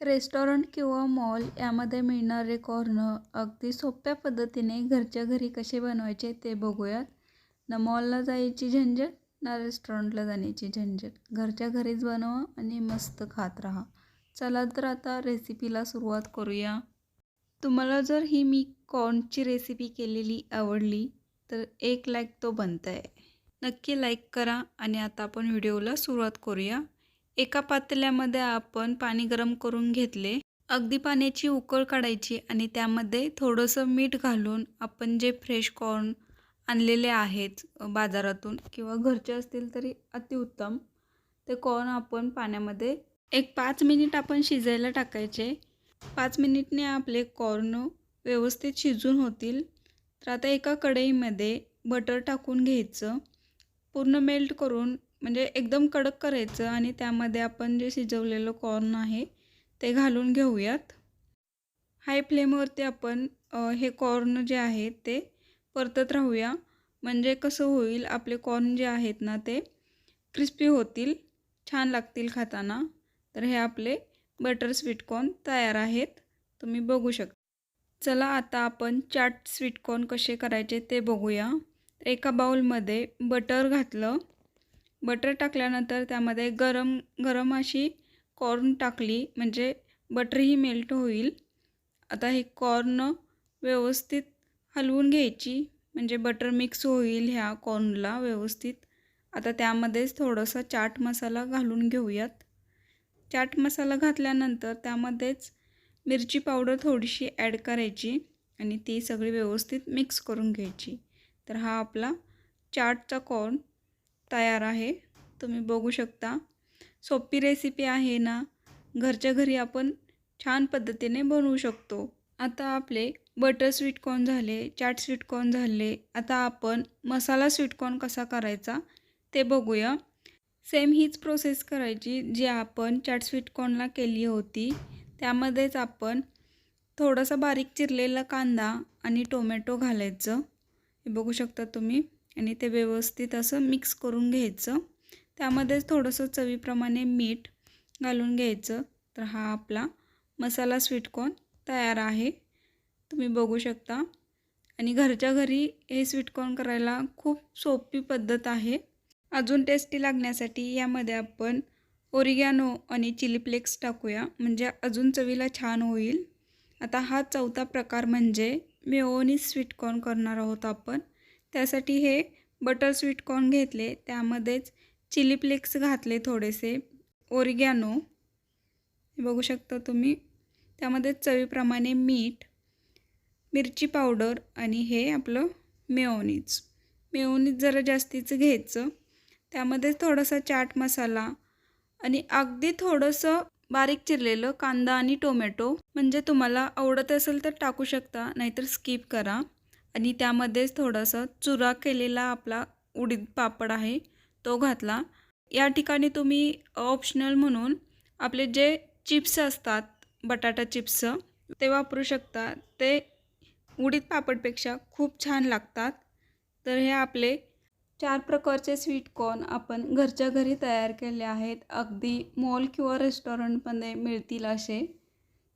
Restaurant किंवा mall यामध्ये मिळणारे कॉर्न अगदी सोप्या पद्धतीने घरच्या घरी कसे बनवायचे ते बघूयात. ना मॉलला जायची झंझट ना रेस्टॉरंटला जाण्याची झंझट. घरच्या घरीच बनवा आणि मस्त खात राहा. चला तर आता रेसिपीला सुरुवात करूया. तुम्हाला जर ही मी कॉर्नची रेसिपी केलेली आवडली तर एक लाईक तो बनत आहे नक्की लाईक करा आणि आता आपण व्हिडिओला सुरुवात करूया. एका पातेल्यामध्ये आपण पाणी गरम करून घेतले. अगदी पाण्याची उकळ काढायची आणि त्यामध्ये थोडंसं मीठ घालून आपण जे फ्रेश कॉर्न आणलेले आहेत बाजारातून किंवा घरचे असतील तरी अतिउत्तम. ते कॉर्न आपण पाण्यामध्ये एक पाच मिनिट आपण शिजायला टाकायचे. पाच मिनिटने आपले कॉर्न व्यवस्थित शिजून होतील. तर आता एका कढईमध्ये बटर टाकून घ्यायचं. पूर्ण मेल्ट करून म्हणजे एकदम कडक करायचं आणि त्यामध्ये आपण जे शिजवलेलं कॉर्न आहे ते घालून घेऊयात. हाय फ्लेमवरती आपण हे कॉर्न जे आहे ते परतत राहूया. म्हणजे कसं होईल आपले कॉर्न जे आहेत ना ते क्रिस्पी होतील छान लागतील खाताना. तर हे आपले बटर स्वीट कॉर्न तयार आहेत. तुम्ही बघू शकता चला आता आपण चाट स्वीट कॉर्न कसे करायचे ते बघूया. एका बाउलमध्ये बटर घातलं. बटर टाकल्यानंतर त्यामध्ये गरम गरम अशी कॉर्न टाकली म्हणजे बटरही मेल्ट होईल. आता हे कॉर्न व्यवस्थित हलवून घ्यायची म्हणजे बटर मिक्स होईल ह्या कॉर्नला व्यवस्थित. आता त्यामध्येच थोडंसं चाट मसाला घालून घेऊयात. चाट मसाला घातल्यानंतर त्यामध्येच मिरची पावडर थोडीशी ॲड करायची आणि ती सगळी व्यवस्थित मिक्स करून घ्यायची. तर हा आपला चाटचा कॉर्न तयार आहे. तुम्ही बघू शकता. सोपी रेसिपी आहे ना? घरच्या घरी आपण छान पद्धतीने बनवू शकतो. आता आपले बटर स्वीटकॉर्न झाले चाट स्वीटकॉर्न झाले. आता आपण मसाला स्वीटकॉर्न कसा करायचा ते बघूया. सेम हीच प्रोसेस करायची जी आपण चाट स्वीटकॉर्नला केली होती. त्यामध्येच आपण थोडासा बारीक चिरलेला कांदा आणि टोमॅटो घालायचं. हे बघू शकता तुम्ही. आणि ते व्यवस्थित असं मिक्स करून घ्यायचं. त्यामध्येच थोडंसं चवीप्रमाणे मीठ घालून घ्यायचं. तर हा आपला मसाला स्वीटकॉर्न तयार आहे. तुम्ही बघू शकता. आणि घरच्या घरी हे स्वीटकॉर्न करायला खूप सोपी पद्धत आहे. अजून टेस्टी लागण्यासाठी यामध्ये आपण ओरिगॅनो आणि चिली फ्लेक्स टाकूया. म्हणजे अजून चवीला छान होईल. आता हा चौथा प्रकार म्हणजे मेओनी स्वीटकॉर्न करणार आहोत आपण. त्यासाठी हे बटर स्वीटकॉर्न घेतले. त्यामध्येच चिली फ्लेक्स घातले थोडेसे. ओरिगॅनो बघू शकता तुम्ही. त्यामध्ये चवीप्रमाणे मीठ मिरची पावडर आणि हे आपलं मेओनीज मेओनीज जरा जास्तीचं घ्यायचं. त्यामध्ये थोडासा चाट मसाला आणि अगदी थोडंसं बारीक चिरलेलं कांदा आणि टोमॅटो म्हणजे तुम्हाला आवडत असेल तर टाकू शकता नाहीतर स्किप करा. आणि त्यामध्येच थोडंसं चुरा केलेला आपला उडीद पापड आहे तो घातला. या ठिकाणी तुम्ही ऑप्शनल म्हणून आपले जे चिप्स असतात बटाटा चिप्स ते वापरू शकता. ते उडीद पापडपेक्षा खूप छान लागतात. तर हे आपले चार प्रकारचे स्वीट कॉर्न आपण घरच्या घरी तयार केले आहेत. अगदी मॉल किंवा रेस्टॉरंटमध्ये मिळतील असे.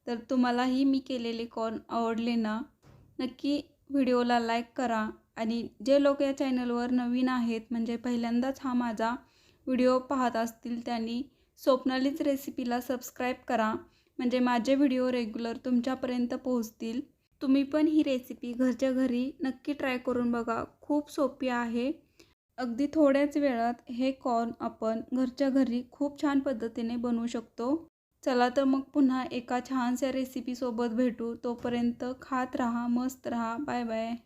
तर तुम्हालाही मी केलेले कॉर्न आवडले ना? नक्की व्हिडिओला लाईक करा आणि जे लोक या चॅनलवर नवीन आहेत म्हणजे पहिल्यांदाच हा माझा व्हिडिओ पाहत असतील त्यांनी स्वप्नालीच रेसिपीला सबस्क्राईब करा. म्हणजे माझे व्हिडिओ रेग्युलर तुमच्यापर्यंत पोहोचतील. तुम्ही पण ही रेसिपी घरच्या घरी नक्की ट्राय करून बघा. खूप सोपी आहे. अगदी थोड्याच वेळात हे कॉर्न आपण घरच्या घरी खूप छान पद्धतीने बनवू शकतो. चला तर मग पुन्हा एका छानशा रेसिपीसोबत भेटू. तोपर्यंत खात राहा मस्त राहा. Bye bye